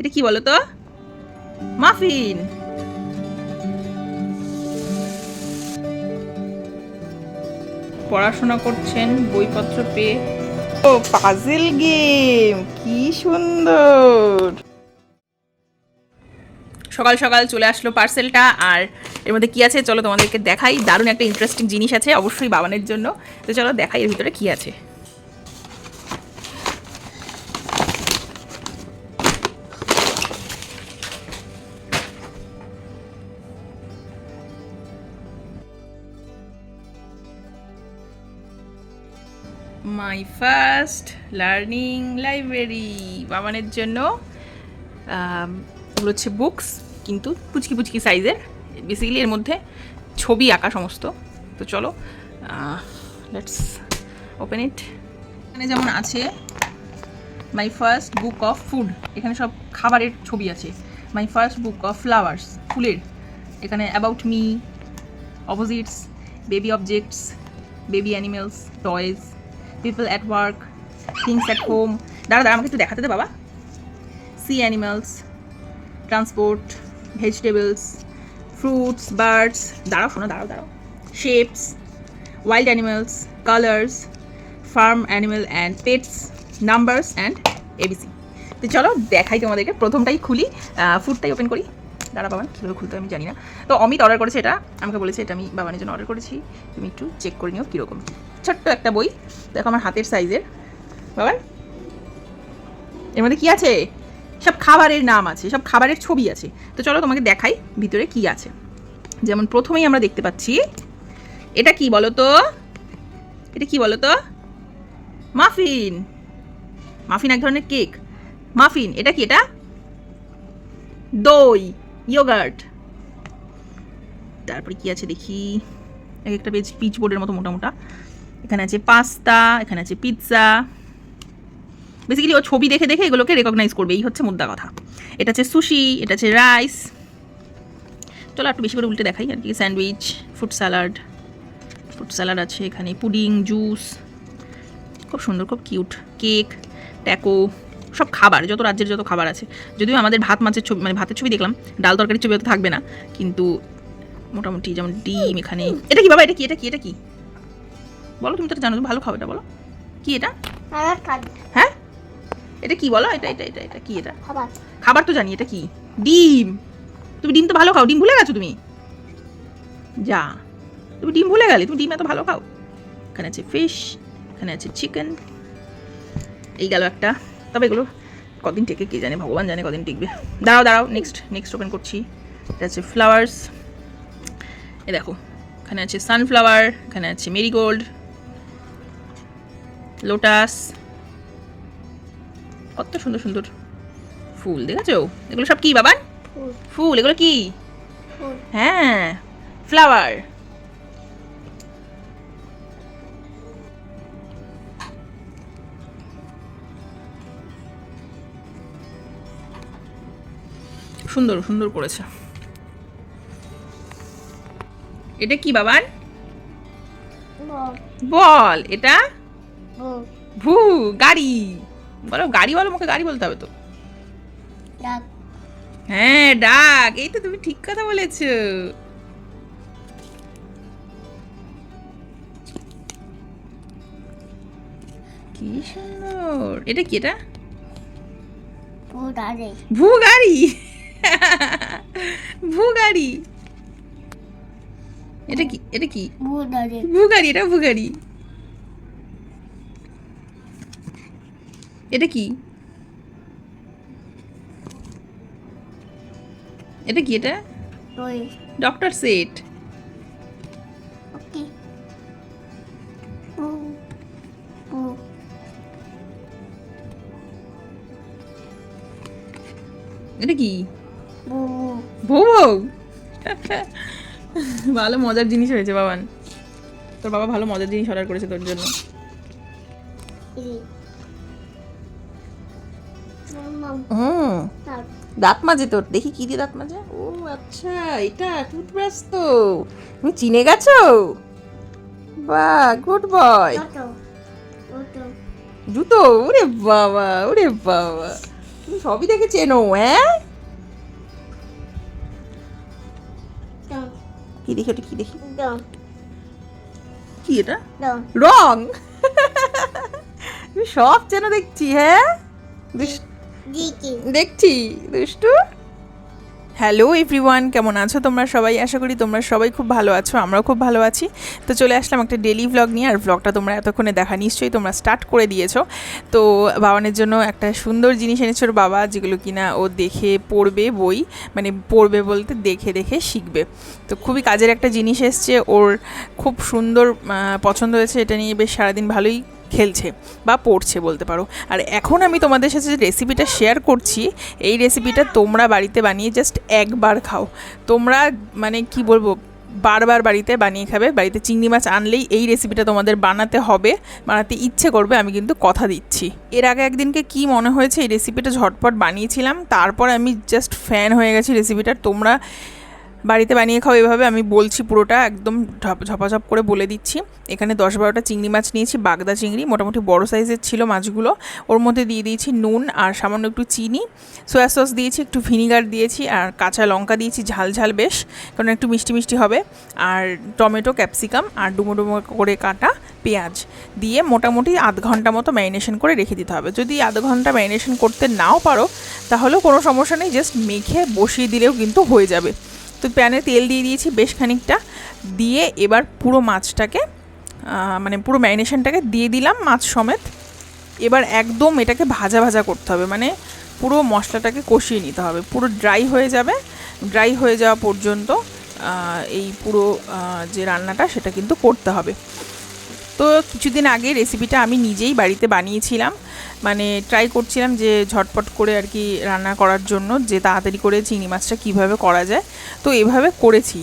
এটা কি বলো তো মাফিন। পড়াশোনা করছেন বইপত্র পেয়ে। ও পাজেল গেম কি সুন্দর। সকাল সকাল চলে আসলো পার্সেলটা আর এর মধ্যে কি আছে চলো তোমাদেরকে দেখাই। দারুণ একটা ইন্টারেস্টিং জিনিস আছে অবশ্যই বাবানের জন্য। তো চলো দেখাই এর ভিতরে কি আছে। মাই ফার্স্ট লার্নিং লাইব্রেরি বাবানের জন্য এগুলো হচ্ছে বুকস, কিন্তু পুচকি পুচকি সাইজের। বেসিক্যালি এর মধ্যে ছবি আঁকা সমস্ত। তো চলো লেটস ওপেন ইট এখানে যেমন আছে my first book of food এখানে সব খাবারের ছবি আছে। My first book of flowers ফুলের। এখানে about me opposites baby objects baby animals toys people at work things at home দাঁড়া দাঁড়া আমাকে একটু দেখাতে দে বাবা। See animals transport vegetables fruits birds দাঁড়াও শোনো দাঁড়াও দাঁড়াও। Shapes wild animals, colors, farm animal and pets, numbers and ABC তো চলো দেখাই তোমাদেরকে প্রথমটাই খুলি ফুডটাই ওপেন করি। দাঁড়া বাবান কীভাবে খুলতে আমি জানি না। তো অমিত অর্ডার করেছে এটা, আমাকে বলেছে এটা আমি বাবানের জন্য অর্ডার করেছি, তুমি একটু চেক করে নিও কীরকম। ছোট্ট একটা বই, দেখো আমার হাতের সাইজের বাবান এর মধ্যে কী আছে? সব খাবারের নাম আছে, সব খাবারের ছবি আছে। তো চলো তোমাকে দেখাই ভিতরে কি আছে। যেমন প্রথমেই আমরা দেখতে পাচ্ছি, এটা কি বলো তো এটা কি বলো তো মাফিন। মাফিন এক ধরনের কেক। মাফিন, এটা কি এটা? দই। ইয়োগার্ট তারপরে কি আছে দেখি? এক একটা পেজ পিচ বোর্ডের মতো মোটা মোটা এখানে আছে পাস্তা এখানে আছে পিৎজা বেসিক্যালি ও ছবি দেখে দেখে এগুলোকে রেকগনাইজ করবে। এই হচ্ছে মুদ্রা কথা। এটা হচ্ছে সুশি এটা হচ্ছে রাইস চলো একটু বেশি করে উল্টে দেখাই। আর কি sandwich food salad food salad আছে এখানে। পুডিং জুস খুব সুন্দর, খুব কিউট কেক ট্যাকো সব খাবার যত রাজ্যের যত খাবার আছে। যদিও আমাদের ভাত মাছের ছবি মানে ভাতের ছবি দেখলাম ডাল তরকারির ছবি হয়তো থাকবে না কিন্তু মোটামুটি যেমন ডিম এখানে। এটা কি বাবা এটা কি এটা কি এটা কি? বলো তুমি তো এটা জানো তুমি ভালো খাও এটা বলো। কি এটা? হ্যাঁ? এটা কি বলো? এটা এটা এটা এটা কি এটা? খাবার। খাবার তো জানি এটা কি? ডিম। তুমি ডিম তো ভালো খাও ডিম ভুলে গেছো তুমি? যা। তুমি ডিম ভুলে গেলে তুমি ডিম এত ভালো খাও। এখানে আছে ফিশ এখানে আছে চিকেন এই গেল একটা। তবে এগুলো কদিন টেকে কে জানে ভগবান জানে কদিন টিকবে। দাঁড়াও দাঁড়াও নেক্সট নেক্সট ওপেন করছি। এটা আছে ফ্লাওয়ার্স এ দেখো এখানে আছে সানফ্লাওয়ার এখানে আছে মেরিগোল্ড লোটাস কত সুন্দর সুন্দর ফুল দেখেছ? এগুলো সব কি বাবান ফুল। ফুল এগুলো কি? হ্যাঁ ফ্লাওয়ার সুন্দর সুন্দর করেছে। এটা কি বল। বল এটা? ভু গাড়ি। বলো গাড়ি বলো মুখে গাড়ি বলতে হবে তো। হ্যাঁ ডাক। এই তো তুমি ঠিক কথা বলেছ। কি সুন্দর। এটা কি এটা? ভু গাড়ি। ভু গাড়ি। এটা কি? এটা কি? ফুল ভু গাড়ি এটা ভু গাড়ি এটা কি? এটা কি এটা? Doctor set. এটা কি? বউ ভালো মজার জিনিস হয়েছে বাবান। তোর বাবা ভালো মজার জিনিস অর্ডার করেছে তোর জন্য। হুম। দাঁত। মাজে তোর দেখি কি দিয়ে দাঁত মাজে। ও আচ্ছা এটা টুথব্রাশ তো। তুমি চিনে গেছো? বাহ গুড বয় জুতো ওরে বাবা ওরে বাবা। তুমি সবই দেখে চেনো হ্যাঁ? দেখি ওটা কি দেখি? কি এটা? রং? তুমি সব যেন দেখছি হ্যাঁ? দেখছি দুষ্টু। হ্যালো এভরিওয়ান, কেমন আছো তোমরা সবাই? আশা করি তোমরা সবাই খুব ভালো আছো, আমরাও খুব ভালো আছি। তো চলে আসলাম একটা ডেলি ভ্লগ নিয়ে, আর ভ্লগটা তোমরা এতক্ষণে দেখা নিশ্চয়ই তোমরা স্টার্ট করে দিয়েছ। তো বাবানের জন্য একটা সুন্দর জিনিস এনেছো বাবা, যেগুলো কিনা ও দেখে পড়বে বই মানে পড়বে বলতে দেখে দেখে শিখবে। তো খুবই কাজের একটা জিনিস এসছে, ওর খুব সুন্দর পছন্দ হয়েছে, এটা নিয়ে বেশ সারাদিন ভালোই খেলছে বা পড়ছে বলতে পারো। আর এখন আমি তোমাদের সাথে যে রেসিপিটা শেয়ার করছি, এই রেসিপিটা তোমরা বাড়িতে বানিয়ে জাস্ট একবার খাও। তোমরা মানে কি বলব, বারবার বাড়িতে বানিয়ে খাবে, বাড়িতে চিংড়ি মাছ আনলেই এই রেসিপিটা তোমাদের বানাতে হবে, বানাতে ইচ্ছে করবে, আমি কিন্তু কথা দিচ্ছি। এর আগে একদিনকে কি মনে হয়েছে, এই রেসিপিটা ঝটপট বানিয়েছিলাম, তারপর আমি জাস্ট ফ্যান হয়ে গেছি রেসিপিটার তোমরা বাড়িতে বানিয়ে খাও, এভাবে আমি বলছি পুরোটা, একদম ঝপ- ঝপাঝপ করে বলে দিচ্ছি। এখানে দশ বারোটা চিংড়ি মাছ নিয়েছি, বাগদা চিংড়ি, মোটামুটি বড় সাইজের ছিল মাছগুলো। ওর মধ্যে দিয়ে দিয়েছি নুন আর সামান্য একটু চিনি। সোয়া সস দিয়েছি, একটু ভিনিগার দিয়েছি আর কাঁচা লঙ্কা দিয়েছি, ঝাল ঝাল বেশ, কারণ একটু মিষ্টি মিষ্টি হবে। আর টমেটো, ক্যাপসিকাম আর ডুমো ডুমো করে কাটা পেঁয়াজ দিয়ে মোটামুটি আধ ঘণ্টা মতো ম্যারিনেশন করে রেখে দিতে হবে। যদি আধ ঘণ্টা ম্যারিনেশন করতে নাও পারো, তাহলেও কোনো সমস্যা নেই জাস্ট মেখে বসিয়ে দিলেও কিন্তু হয়ে যাবে। তো প্যানে তেল দিয়ে দিয়েছি বেশ খানিকটা। দিয়ে এবার পুরো মাছটাকে মানে পুরো ম্যারিনেশনটাকে দিয়ে দিলাম মাছ সমেত। এবার একদম এটাকে ভাজা ভাজা করতে হবে মানে পুরো মশলাটাকে কষিয়ে নিতে হবে। পুরো ড্রাই হয়ে যাবে ড্রাই হয়ে যাওয়া পর্যন্ত এই পুরো যে রান্নাটা সেটা কিন্তু করতে হবে। তো কিছুদিন আগে রেসিপিটা আমি নিজেই বাড়িতে বানিয়েছিলাম। মানে ট্রাই করছিলাম যে ঝটপট করে আর কি রান্না করার জন্য, যে তাড়াতাড়ি করে চিংড়ি মাছটা কীভাবে করা যায়। তো এভাবে করেছি।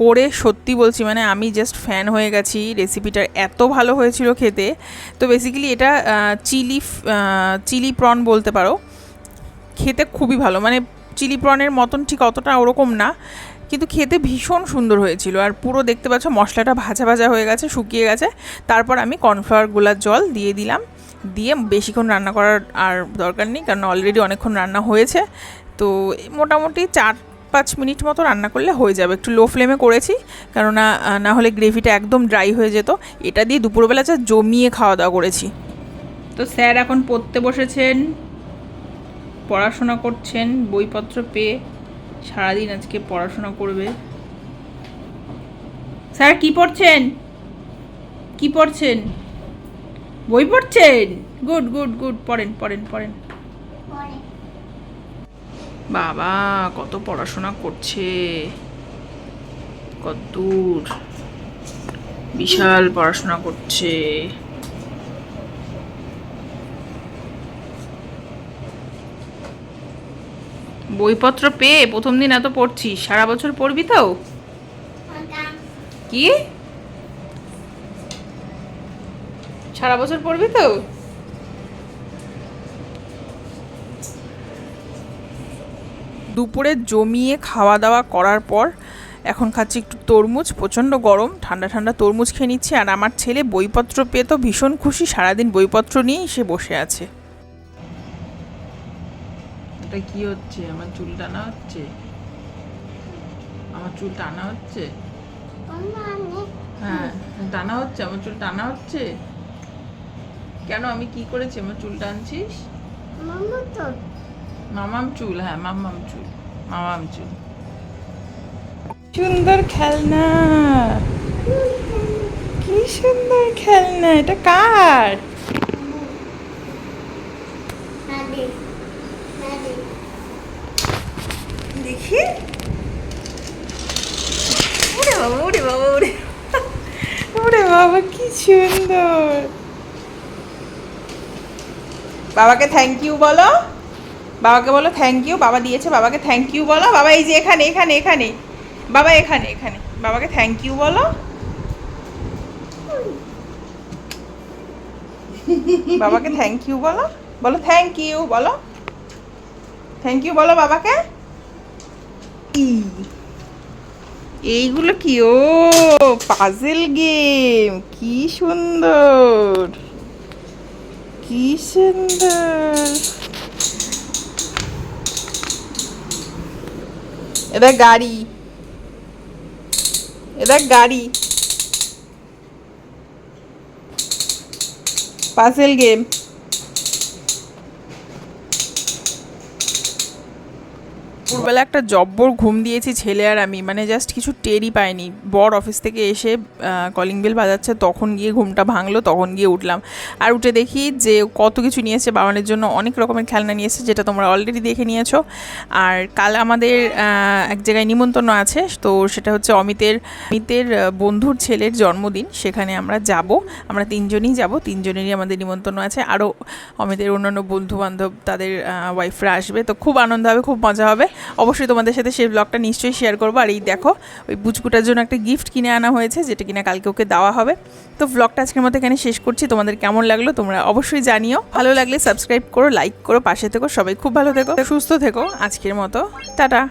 করে সত্যি বলছি মানে আমি জাস্ট ফ্যান হয়ে গেছি। রেসিপিটার এত ভালো হয়েছিল খেতে। তো বেসিক্যালি এটা চিলি চিলি প্রন বলতে পারো। খেতে খুবই ভালো। মানে চিলি প্রনের মতন ঠিক অতটা ওরকম না। কিন্তু খেতে ভীষণ সুন্দর হয়েছিল। আর পুরো দেখতে পাচ্ছ মশলাটা ভাজা ভাজা হয়ে গেছে, শুকিয়ে গেছে। তারপর আমি কর্নফ্লাওয়ার গোলার জল দিয়ে দিলাম। দিয়ে বেশিক্ষণ রান্না করার আর দরকার নেই, কারণ অলরেডি অনেকক্ষণ রান্না হয়েছে। তো মোটামুটি চার পাঁচ মিনিট মতো রান্না করলে হয়ে যাবে। একটু লো ফ্লেমে করেছি, কেননা না হলে গ্রেভিটা একদম ড্রাই হয়ে যেত। এটা দিয়ে দুপুরবেলা যা জমিয়ে খাওয়া দাওয়া করেছি। তো স্যার এখন পড়তে বসেছেন, পড়াশোনা করছেন, বইপত্র পেয়ে। সারাদিন আজকে পড়াশোনা করবে। স্যার, কি পড়ছেন? কি পড়ছেন? বই পড়ছেন? Good good good. পড়েন পড়েন পড়েন। বাবা, কত পড়াশোনা করছে। কত দূর। বিশাল পড়াশোনা করছে। বইপত্র পেয়ে প্রথম দিন এত পড়ছিস? সারা বছর পড়বি তো? কি? সারা বছর পড়বি তো? দুপুরে জমিয়ে খাওয়া দাওয়া করার পর এখন খাচ্ছি একটু তরমুজ, প্রচণ্ড গরম, ঠান্ডা ঠান্ডা তরমুজ খেয়ে নিচ্ছে। আর আমার ছেলে বইপত্র পেয়ে তো ভীষণ খুশি। সারাদিন বইপত্র নিয়েই সে বসে আছে। এটা কি হচ্ছে? আমার চুল টানা হচ্ছে? আমার চুল টানা হচ্ছে? হ্যাঁ টানা হচ্ছে? আমার চুল টানা হচ্ছে? কেন আমি কি করেছি? আমার চুল টানছিস? মামাম চুল হ্যাঁ মামাম চুল মামাম চুল। সুন্দর খেলনা। কি সুন্দর খেলনা, এটা কার? দেখি। ওরে বাবা ওরে বাবা, ওরে ওরে বাবা, কি সুন্দর। বাবাকে থ্যাংক ইউ বলো। বাবাকে বলো থ্যাংক ইউ বাবা দিয়েছে বাবাকে থ্যাংক ইউ বলো। বাবা, এই যে এখানে এখানে এখানে। বাবা, এখানে এখানে। বাবাকে থ্যাংক ইউ বলো। বাবাকে থ্যাংক ইউ বলো। বলো থ্যাংক ইউ বলো। থ্যাংক ইউ বলো বাবাকে। ই। এইগুলো কি? ও পাজেল গেম কি সুন্দর। কি সুন্দর। এটা গাড়ি। এটা গাড়ি। পাজেল গেম দুপুরবেলা একটা জব্বর ঘুম দিয়েছি ছেলে আর আমি মানে জাস্ট কিছু টেরই পাইনি। বর অফিস থেকে এসে কলিং বেল বাজাচ্ছে, তখন গিয়ে ঘুমটা ভাঙলো, তখন গিয়ে উঠলাম। আর উঠে দেখি যে কত কিছু নিয়েছে বাবানের জন্য অনেক রকমের খেলনা নিয়েছে যেটা তোমরা অলরেডি দেখে নিয়েছো। আর কাল আমাদের এক জায়গায় নিমন্ত্রণ আছে, তো সেটা হচ্ছে অমিতের অমিতের বন্ধুর ছেলের জন্মদিন, সেখানে আমরা যাব। আমরা তিনজনই যাব, তিনজনেরই আমাদের নিমন্ত্রণ আছে। আরও অমিতের অন্যান্য বন্ধু বান্ধব তাদের ওয়াইফরা আসবে, তো খুব আনন্দ হবে, খুব মজা হবে। অবশ্যই তোমাদের সাথে সেই ব্লগটা নিশ্চয়ই শেয়ার করব। আর এই দেখো, ওই বুচকুটার জন্য একটা গিফট কিনে আনা হয়েছে, যেটা কিনা কালকে ওকে দেওয়া হবে। তো ব্লগটা আজকের মতো এখানে শেষ করছি। তোমাদের কেমন লাগল তোমরা অবশ্যই জানিও। ভালো লাগলে সাবস্ক্রাইব করো লাইক করো, পাশে থেকো, সবাই খুব ভালো থেকো, সুস্থ থেকো আজকের মতো। টাটা!